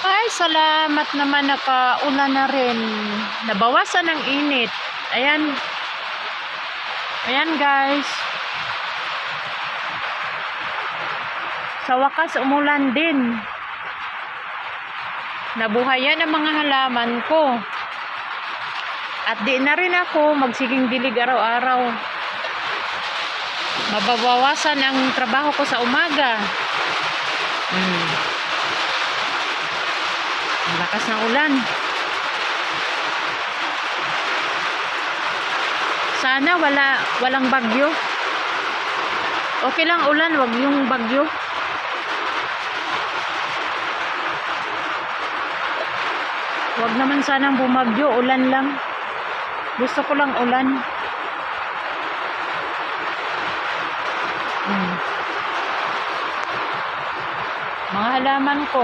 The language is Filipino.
Ay, salamat naman nakaulan na rin. Nabawasan ang init. Ayan. Ayan guys. Sa wakas umulan din. Nabuhayan ang mga halaman ko. At di na rin ako magsiging dilig araw-araw. Mababawasan ang trabaho ko sa umaga. Hmm. Lakas ng ulan. Sana wala walang bagyo. Okay lang ulan, wag yung bagyo. Wag naman sanang bumagyo, ulan lang. Gusto ko lang ulan. Hmm. Mga halaman ko.